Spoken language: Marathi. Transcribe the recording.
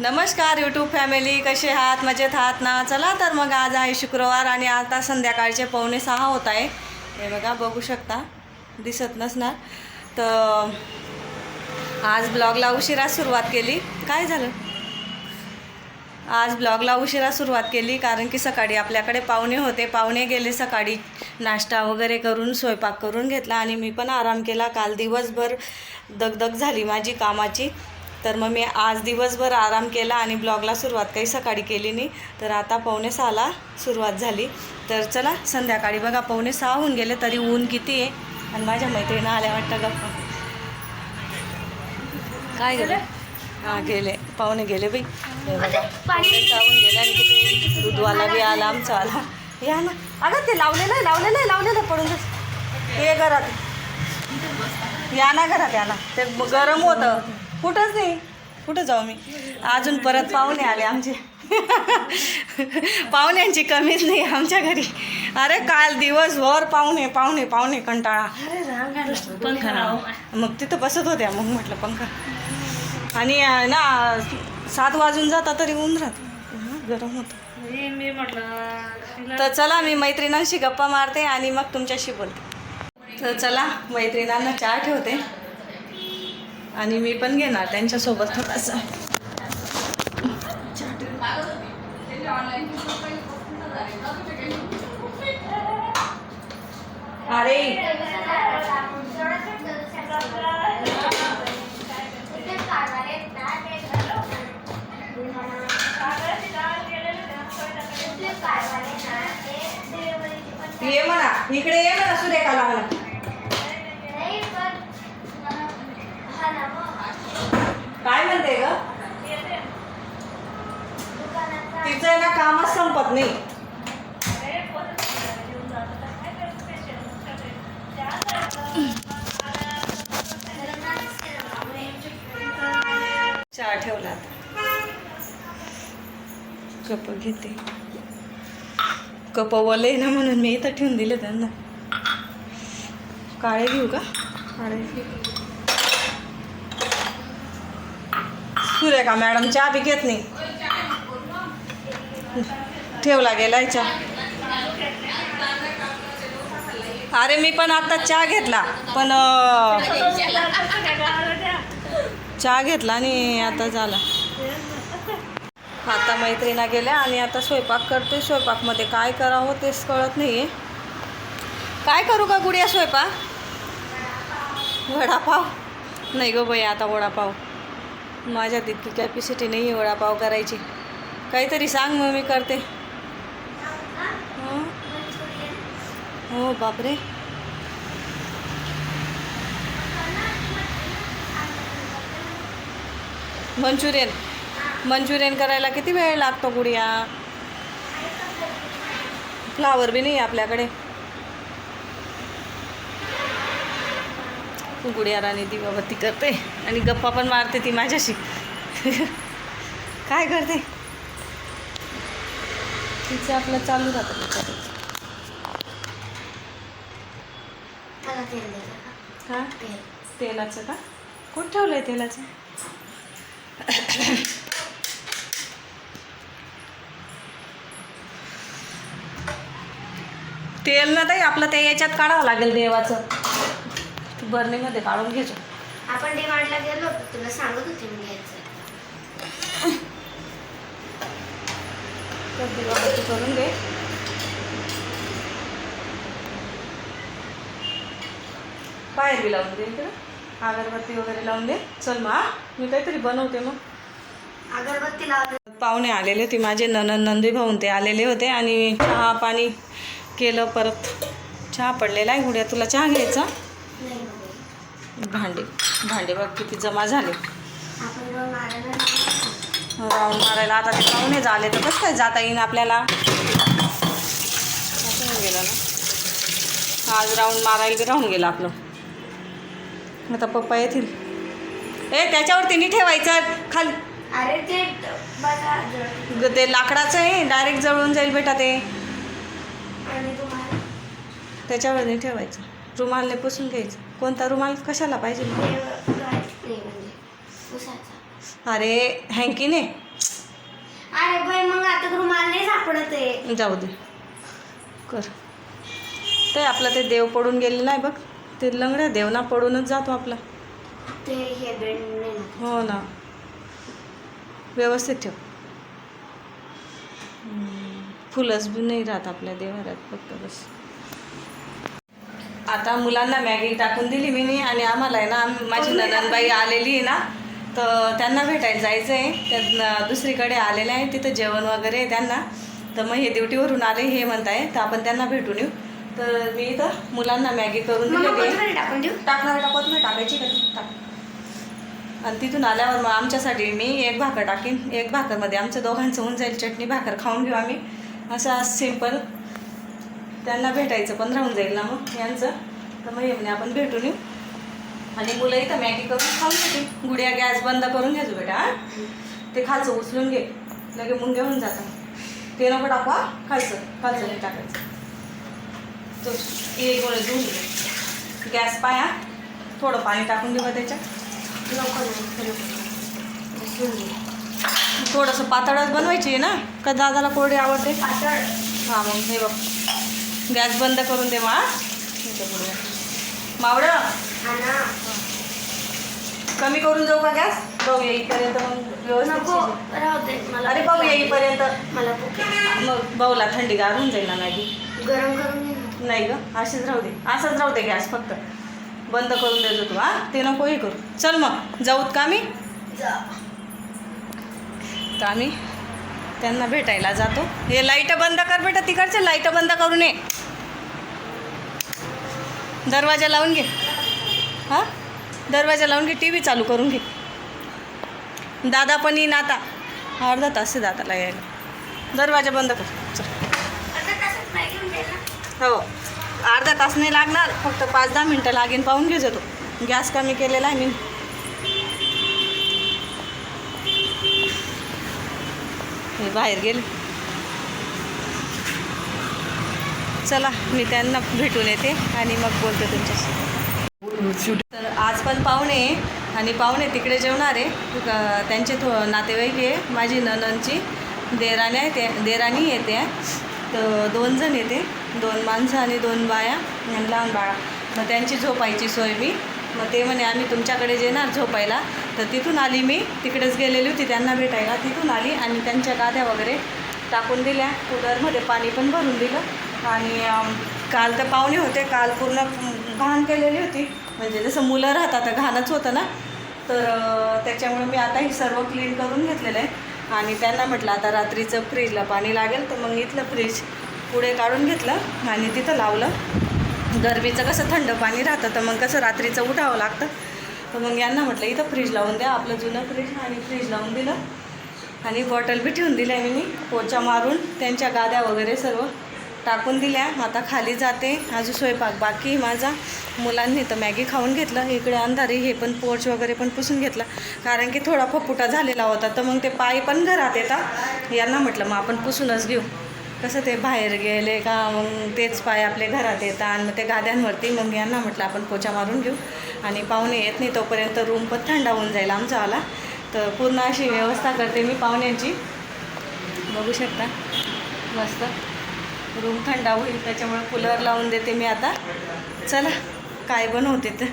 नमस्कार यूट्यूब फॅमिली कसे आहात? मजेत आहात ना? चला तर मग आज आहे शुक्रवार आणि आता संध्याकाळचे पावणे सहा होत आहे. हे बघा बघू शकता. दिसत नसणार. तर आज ब्लॉगला उशिरा सुरुवात केली. काय झालं? आज ब्लॉगला उशिरा सुरुवात केली कारण की सकाळी आपल्याकडे पाहुणे होते. पाहुणे गेले सकाळी नाश्ता वगैरे करून स्वयंपाक करून घेतला आणि मी पण आराम केला. काल दिवसभर दगदग झाली माझी कामाची. तर मग मी आज दिवसभर आराम केला आणि ब्लॉगला सुरुवात काही सकाळी केली नाही. तर आता पावणे सहाला सुरुवात झाली. तर चला संध्याकाळी बघा पावणे सहा होऊन गेले तरी ऊन किती आहे. आणि माझ्या मैत्रिणी आल्या वाटतं गप्पा. काय गेले? हां गेले. पाहुणे गेले बाई. हे बघा पाहुणे जाऊन गेले आणि किती दूधवाला बी आला आमचा आला. या ना. अगं ते लावलेलं आहे लावलेलं आहे लावलेलं पडून. ते घरात. या ना घरात या ना. ते गरम होतं. कुठंच नाही. कुठं जाऊ मी? अजून परत पाहुणे आले आमचे. पाहुण्यांची कमीच नाही आमच्या घरी. अरे काल दिवसभर पाहुणे पाहुणे पाहुणे कंटाळा. मग तिथं बसत होत्या मग म्हटलं पंखा. आणि ना सात वाजून जाता तरी ऊन राहत. गरम होतं. मी म्हटलं तर चला मी मैत्रिणींशी गप्पा मारते आणि मग तुमच्याशी बोलते. तर चला मैत्रिणींना चहा ठेवते. आणि मी पण घेणार त्यांच्यासोबत. थोडासा अरे. ये म्हणा. इकडे ये म्हणा सुरेखाला म्हणा काय ग. तिचं आहे ना कामच संपत नाही. चहा ठेवला कप घेते. कप वले ना म्हणून मी इथं ठेवून दिले त्यांना. काळे घेऊ का? काळे घेऊ. सुरेखा मॅडम? चहा बी घेत नाही. ठेवला गेलाय चहा. अरे मी पण आता चहा घेतला. पण चहा घेतला आणि आता झाला. आता मैत्रिणा गेल्या आणि आता स्वयंपाक करते. स्वयंपाकमध्ये काय करावं तेच कळत नाही आहे काय करू का गुडिया स्वयंपाक? वडापाव? नाही गो बाई आता वडापाव. माझ्यात इतकी कॅपॅसिटी नाही आहे वडापाव करायची. काहीतरी सांग मग मी करते. हो बापरे. मंचुरियन. मंचुरियन करायला किती वेळ लागतो गुडिया? फ्लावर बी नाही आहे आपल्याकडे. गुडिया राणी दिवाबत्ती करते. आणि गप्पा पण मारते ती माझ्याशी. काय करते? तिचं आपलं चालू राहतं. का? तेलाचं का? कुठं ठेवलं आहे तेलाचं? तेल ना ताई आपलं ते याच्यात काढावं लागेल देवाचं. बर्नीमध्ये काढून घ्यायचं आपण डी मार्टला गेलो तुला सांगत होते मी घ्यायचं. तर दिवाबत्ती करून घे. बाहेर बी लावून दे इकडं. अगरबत्ती वगैरे लावून दे. चल मग. मी काहीतरी बनवते मग. अगरबत्ती लावली पाहुणे आलेले होते माझे ननन नंदी भाऊन ते आलेले होते आणि चहा पाणी केलं परत. चहा पडलेला आहे गुड्या तुला चहा घ्यायचा. भांडे. भांडे बघ किती जमा झाले. राऊंड मारायला. आता ते पाहुणेच आले तर कसं काय जाता येईन आपल्याला? होऊन गेलं ना. आज राऊंड मारायला बी राहून गेलं आपलं. आता पप्पा येतील. ए त्याच्यावरती नाही ठेवायचं. खाली. अरे ते ते लाकडाचं आहे. डायरेक्ट जळून जाईल बेटा ते. त्याच्यावर नाही ठेवायचं. रुमालने पुसून घ्यायचं. कोणता रुमाल? कशाला पाहिजे नाही अरे हँकीने? अरे बाई मग आता रुमाल नाही सापडत आहे. जाऊ दे. कर. ते आपलं ते देव पडून गेलेलं आहे बघ. ते लंगड्या देव ना पडूनच जातो आपला. ते हे नाही ना. हो ना. व्यवस्थित ठेव. फुलंच बी नाही राहत आपल्या देवाऱ्यात फक्त बस. आता मुलांना मॅगी टाकून दिली मी आणि आम्हाला आहे ना माझी नननबाई आलेली आहे ना तर त्यांना भेटायला जायचं आहे त्या दुसरीकडे आलेले आहे तिथं जेवण वगैरे आहे त्यांना. तर मग हे ड्युटीवरून आले हे म्हणताय तर आपण त्यांना भेटून येऊ. तर मी इथं मुलांना मॅगी करून कोथिंबीर टाकून देऊ? टाकणार टाकत नाही टाकायची का? टाक. आणि तिथून आल्यावर मग आमच्यासाठी मी एक भाकर टाकीन. एक भाकरमध्ये आमचं दोघांचं होऊन जाईल चटणी भाकर खाऊन घेऊ आम्ही. असं सिंपल त्यांना भेटायचं पण राहून जाईल ना मग यांचं. तर मग म्हणे आपण भेटून येऊ. आणि मुलं इथं मॅगी करून खाऊन घेते गुड्या गॅस बंद करून घ्यायचो बेटा हा? ते खालचं उचलून घे. लगे मुंग्या होऊन जातात. ते नको टाकू हा? खालचं खालचं नाही टाकायचं. तो एक गोळे धुवून घे. गॅस पाया थोडं पाणी टाकून घेऊ त्याच्यात? घे. थोडंसं पातळच बनवायची आहे ना? का दादाला कोरडी आवडते? पातळ. हां मग हे बघ. गॅस बंद करून दे मा. मावडं कमी करून जाऊ का गॅस? भाऊ येईपर्यंत मग व्यवस्थित अरे भाऊ येईपर्यंत मला. मग भाऊला थंडी गारून जाईल ना मॅगी. गरम करून ना. नाही ग अशीच राहू दे. असंच राहू दे गॅस फक्त. बंद करून देतो तू हा. ते नको हे करू. चल मग जाऊत का मी? जा. तर आम्ही त्यांना भेटायला जातो. हे लाइट बंद कर बेटा तिकडचे लाइट बंद करू नये. दरवाजा लावून घे. हां? दरवाजा लावून घे टी व्ही चालू करून घे. दादा पण येईन आता. अर्धा तास आहे दादाला यायला. दरवाजा बंद कर. चल? हो. अर्धा तास नाही लागणार फक्त पाच दहा मिनटं लागेल पाहून घे जातो. गॅस कमी केलेला आहे मी. हे बाहेर गेले. चला मी त्यांना भेटून येते आणि मग बोलते तुमच्याशी. तर आज पण पाहुणे आहे आणि पाहुणे तिकडे जेवणार आहे. त्यांचे थो नातेवाईक आहे माझी ननंदची. देराणी आहे ते देराणी येते. तर दोन जण येते दोन माणसं आणि दोन बाया आणि लहान बाळा. मग त्यांची झोपायची सोय मी. मग ते म्हणे आम्ही तुमच्याकडे येणार झोपायला. तर तिथून आली मी तिकडेच गेलेली होती त्यांना भेटायला. तिथून आली आणि त्यांच्या गाद्या वगैरे टाकून दिल्या. कूलरमध्ये पाणी पण भरून दिलं. आणि काल तर पाहुणे होते काल पूर्ण घाण केलेली होती. म्हणजे जसं मुलं राहतात तर घाणच होतं ना. तर त्याच्यामुळे मी आता हे सर्व क्लीन करून घेतलेलं आहे. आणि त्यांना म्हटलं आता रात्रीचं फ्रीजला पाणी लागेल तर मग इथलं फ्रीज पुढे काढून घेतलं आणि तिथं लावलं. गरमीचं कसं थंड पाणी राहतं तर मग कसं रात्रीचं उठावं लागतं. तर मग यांना म्हटलं इथं फ्रीज लावून द्या आपलं जुनं फ्रीज आणि फ्रीज लावून दिलं. आणि बॉटल बी ठेवून दिल्या मी पोचा मारून त्यांच्या गाद्या वगैरे सर्व. टाकून दिल्या. आता खाली जाते. अजून स्वयंपाक बाकी माझा. मुलांनी तर मॅगी खाऊन घेतलं. इकडे अंधारी हे पण पोर्च वगैरे पण पुसून घेतलं. कारण की थोडा फपुटा झालेला होता. तर मग ते पाय पण घरात येतात. यांना म्हटलं मग आपण पुसूनच घेऊ. कसं ते बाहेर गेले का? मग तेच पाय आपले घरात येतात. आणि मग ते गाद्यांवरती मग यांना म्हटलं आपण पोचा मारून घेऊ. आणि पाहुणे येत नाही तोपर्यंत रूम पण थंड होऊन जाईल आमचावाला तर पूर्ण अशी व्यवस्था करते मी पाहुण्यांची. बघू शकता. मस्त. रूम थंड होईल त्याच्यामुळे कूलर लावून देते मी आता. चला काय बनवते तर?